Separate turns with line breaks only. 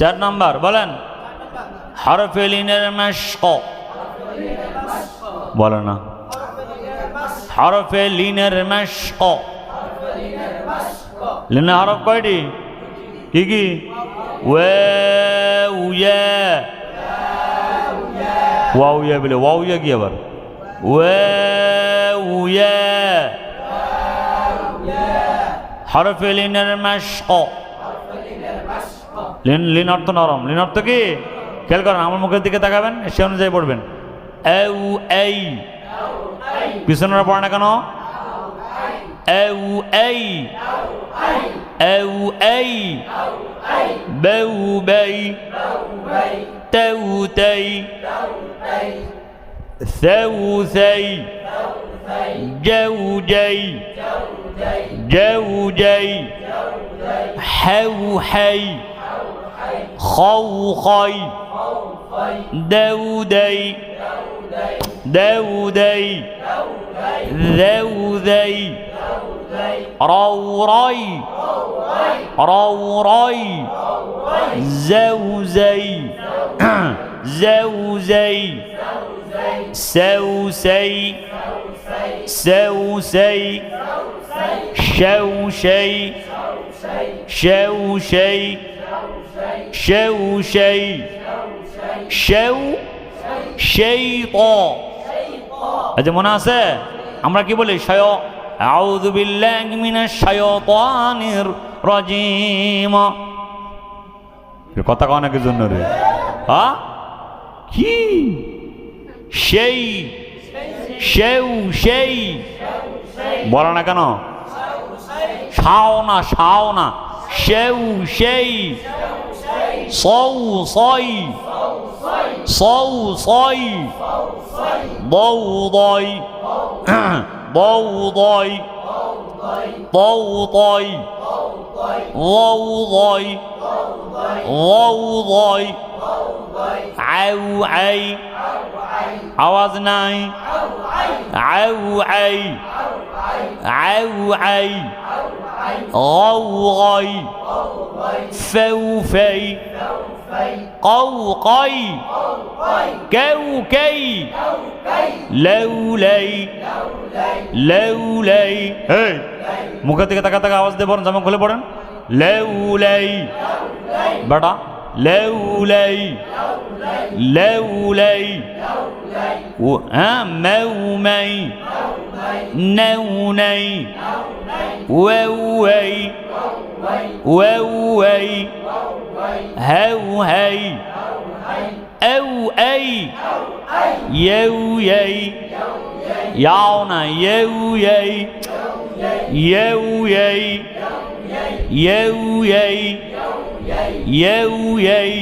চার নাম্বার, বলেন। হরফে লিনের মেশক। বলে না। হরফে লিনের মেশক। লিনের হরফ কয়টি? কি কি? ওয়ে, উয়ে। ওয়া, উয়া বলে, ওয়া, উয়া কি আবার? ওয়ে, উয়ে। হরফে লিনের মেশক। লিন লিন অর্থ নরম। লিন অর্থ কি? খেয়াল করেন আমার মুখের দিকে তাকাবেন সে অনুযায়ী পড়বেন। এউ এই। পিছনেরা পড়ে না কেন? এউ এই। এউ এই। বেউ বেই। তেউ তেই। সেউ সেই। জেউ জেই জেউ জেই হেউ হেই। خو خي دودي دودي ذوذي روري روري زوزي زوزي سوسي سوسي شوشي شوشي شو شي شو شيط আচ্ছা মনে আছে আমরা কি বলি শয় আউযু বিল্লাহি মিনাশ শাইতানির রাজিম এর কথা কয় নাকি জন্য রে হ্যাঁ কি সেই সেউ সেই বলো না কেন শাও না শাও না সেউ সেই صو صي صو صي ضوضي ضوضي ضوضي ضوضي ضوضي عو عي আওয়াজ নাই আউ আই আউ আই غوغي فوفي قوقي كوكي لولي لولي এই মুখের দিকে তাকা তাকা আওয়াজ দিয়ে পড়েন জামা খুলে পড়েন লেউলাই বেটা লেউলাই লেউলাই ও হ্যাঁ মেউমাই নেউনাই ওয়েউই ওয়েউই হেউ হেই এউ এই ইউ এই ইয়াও না ইউ এই ইউ এই ইউ এই ইউ এই